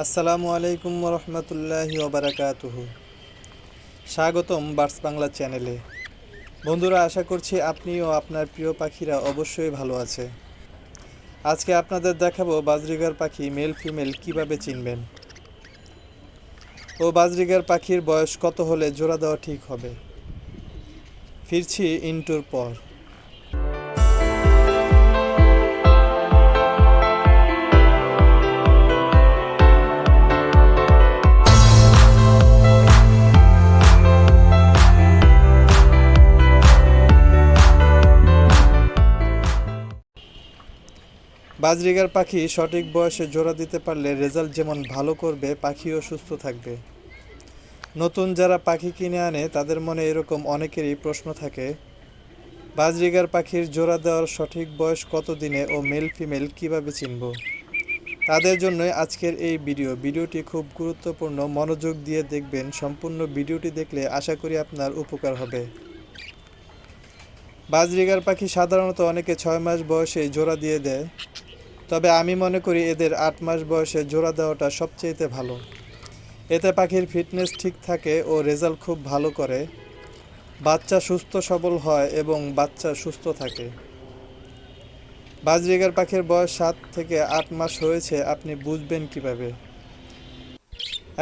আসসালামু আলাইকুম রহমতুল্লাহি ওবরাকাতুহ। স্বাগতম বার্স বাংলা চ্যানেলে। বন্ধুরা, আশা করছি আপনি ও আপনার প্রিয় পাখিরা অবশ্যই ভালো আছে। আজকে আপনাদের দেখাবো বাজরিগার পাখি মেল ফিমেল কীভাবে চিনবেন। ও বাজরিগার পাখির বয়স কত হলে জোড়া দেওয়া ঠিক হবে? ফিরছি ইন্টুর পর। বাজরিগার পাখি সঠিক বয়সে জোড়া দিতে পারলে রেজাল্ট যেমন ভালো করবে, পাখিও সুস্থ থাকবে। নতুন যারা পাখি কিনে আনে, তাদের মনে এরকম অনেকেরই প্রশ্ন থাকে, বাজরিগার পাখির জোড়া দেওয়ার সঠিক বয়স কত দিনে ও মেল ফিমেল কীভাবে চিনব? তাদের জন্যই আজকের এই ভিডিও। ভিডিওটি খুব গুরুত্বপূর্ণ। মনোযোগ দিয়ে দেখবেন। সম্পূর্ণ ভিডিওটি দেখলে আশা করি আপনার উপকার হবে। বাজরিগার পাখি সাধারণত অনেকে ছয় মাস বয়সে জোড়া দিয়ে দেয়। তবে আমি মনে করি এদের আট মাস বয়সে জোড়া দেওয়াটা সবচেয়েতে ভালো। এতে পাখির ফিটনেস ঠিক থাকে ও রেজাল্ট খুব ভালো করে। বাচ্চা সুস্থ সবল হয় এবং বাচ্চা সুস্থ থাকে। বাজরিগার পাখির বয়স সাত থেকে আট মাস হয়েছে, আপনি বুঝবেন কীভাবে?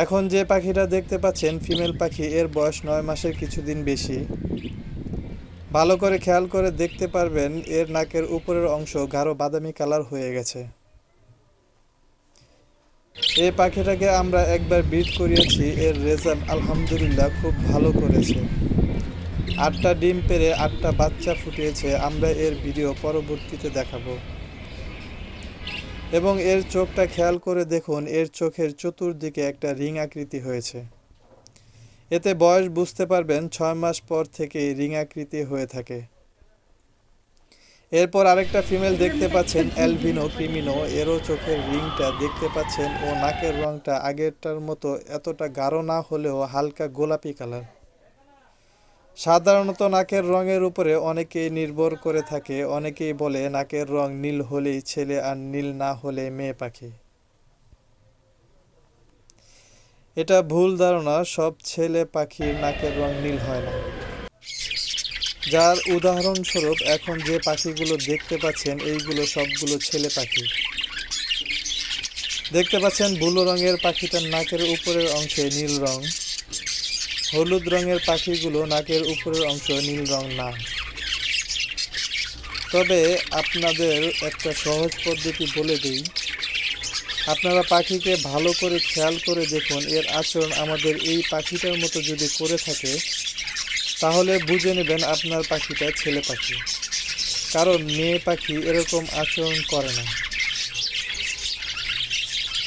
এখন যে পাখিটা দেখতে পাচ্ছেন, ফিমেল পাখি, এর বয়স নয় মাসের কিছুদিন বেশি। ভালো করে খেয়াল করে দেখতে পারবেন এর নাকের উপরের অংশ গাঢ় বাদামি কালার হয়ে গেছে। এই পাখিটাকে আমরা একবার বিট করিয়েছি, এর রেজাল্ট আলহামদুলিল্লাহ খুব ভালো করেছে। আটটা ডিম পেরে আটটা বাচ্চা ফুটিয়েছে, আমরা এর ভিডিও পরবর্তীতে দেখাবো। এবং এর চোখটা খেয়াল করে দেখুন, এর চোখের চতুর্দিকে একটা রিং আকৃতি হয়েছে। এতে বয়স বুঝতে পারবেন ছয় মাস পর থেকে রিং আকৃতি হয়ে থাকে। এরপর আরেকটা ফিমেল দেখতে পাচ্ছেন অ্যালভিনো ক্রিমিনো। এরও চোখের রিংটা দেখতে পাচ্ছেন ও নাকের রংটা আগেরটার মতো এতটা গাঢ় না হলেও হালকা গোলাপি কালার। সাধারণত নাকের রঙের উপরে অনেকেই নির্ভর করে থাকে। অনেকেই বলে নাকের রং নীল হলেই ছেলে আর নীল না হলে মেয়ে পাখি। এটা ভুল ধারণা, সব ছেলে পাখির নাকের রং নীল হয় না। যার উদাহরণস্বরূপ, এখন যে পাখিগুলো দেখতে পাচ্ছেন, এইগুলো সবগুলো ছেলে পাখি। দেখতে পাচ্ছেন, বুলো রঙের পাখিটার নাকের উপরের অংশে নীল রং। হলুদ রঙের পাখিগুলো নাকের উপরের অংশ নীল রং না। তবে আপনাদের একটা সহজ পদ্ধতি বলে দিই। আপনারা পাখিকে ভালো করে খেয়াল করে দেখুন। এর আচরণ আমাদের এই পাখিটার মতো যদি করে থাকে, তাহলে বুঝে নেবেন আপনার পাখিটা ছেলে পাখি। কারণ মেয়ে পাখি এরকম আচরণ করে না।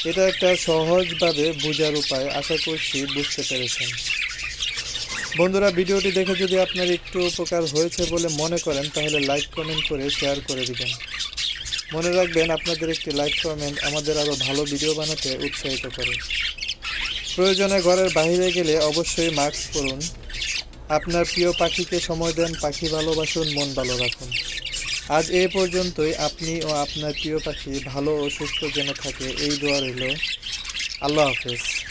এটা একটা সহজভাবে বোঝার উপায়, আশা করছি বুঝতে পেরেছেন। বন্ধুরা, ভিডিওটি দেখে যদি আপনার একটু উপকার হয়েছে বলে মনে করেন, তাহলে লাইক কমেন্ট করে শেয়ার করে দিবেন। মনে রাখবেন আপনাদের একটি লাইক কমেন্ট আমাদের আরও ভালো ভিডিও বানাতে উৎসাহিত করে প্রয়োজনে ঘরের বাইরে গেলে অবশ্যই মাস্ক পরুন। আপনার প্রিয় পাখিকে সময় দেন পাখি ভালোবাসুন, মন ভালো রাখুন। আজ এ পর্যন্তই, আপনি ও আপনার প্রিয় পাখি ভালো ও সুস্থ যেন থাকে, এই দোয়া রইল। আল্লাহ হাফেজ।